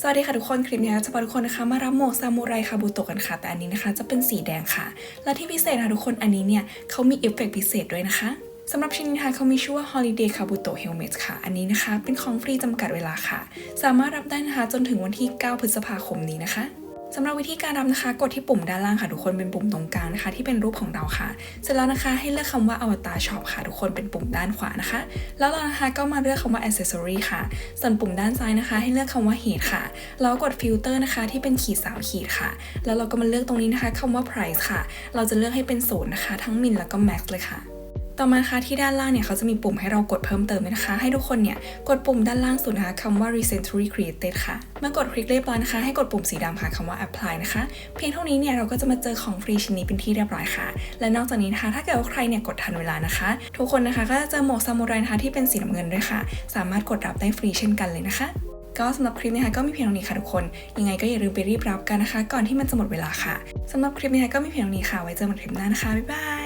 สวัสดีค่ะทุกคนคลิปนี้จะพาทุกคนนะคะมารับหมวกซามูไรคาบุโตะกันค่ะ แต่อันนี้นะคะจะเป็นสีแดงค่ะ และที่พิเศษนะทุกคนอันนี้เนี่ยเขามีเอฟเฟกต์พิเศษด้วยนะคะสำหรับชิ้นนี้นะคะเขามีชื่อว่า Holiday Kabuto Helmet ค่ะ อันนี้นะคะ เป็นของฟรีจำกัดเวลาค่ะ สามารถรับได้นะคะจนถึงวันที่ 9 พฤษภาคมนี้นะคะ สำหรับวิธีการรับนะคะ กดที่ปุ่มด้านล่างค่ะทุกคนเป็นปุ่มตรงกลางนะคะ ที่เป็นรูปของเราค่ะ เสร็จแล้วนะคะให้เลือกคำว่า Avatar Shop ค่ะทุกคนเป็นปุ่มด้านขวานะคะ แล้วเรานะคะก็มาเลือกคำว่า Accessory ค่ะ ส่วนปุ่มด้านซ้ายนะคะ ให้เลือกคำว่า Heat ค่ะ แล้วกด Filter นะคะ ที่เป็นขีดสามขีดค่ะ แล้วเราก็มาเลือกตรงนี้นะคะคำว่า Price ค่ะ เราจะเลือกให้เป็นศูนย์นะคะ ทั้งมินแล้วก็ Max เลยค่ะ ต่อมานะคะที่ด้านล่างเนี่ยเขาจะมีปุ่มให้เรากดเพิ่มเติมด้วยนะคะ ให้ทุกคนเนี่ยกดปุ่มด้านล่างสุดนะคะคำว่า recently created ค่ะเมื่อกดคลิกเรียบร้อยนะคะ ให้กดปุ่มสีดำค่ะคำว่า apply นะคะ เพียงเท่านี้เนี่ยเราก็จะมาเจอของฟรีชิ้นนี้เป็นที่เรียบร้อยค่ะ และนอกจากนี้นะคะถ้าเกิดว่าใครเนี่ยกดทันเวลานะคะ ทุกคนนะคะก็จะเจอหมวกซามูไรนะคะที่เป็นสีน้ำเงินด้วยค่ะ สามารถกดรับได้ฟรีเช่นกันเลยนะคะก็สำหรับคลิปนี้นะคะก็มีเพียงเท่านี้ค่ะทุกคน ยังไงก็อย่าลืมไปรีบรับกันนะคะ ก่อนที่มันจะหมดเวลาค่ะสำหรับคลิปนี้นะคะก็มีเพียงเท่านี้ค่ะไว้เจอกันคลิปหน้านะคะบ๊ายบาย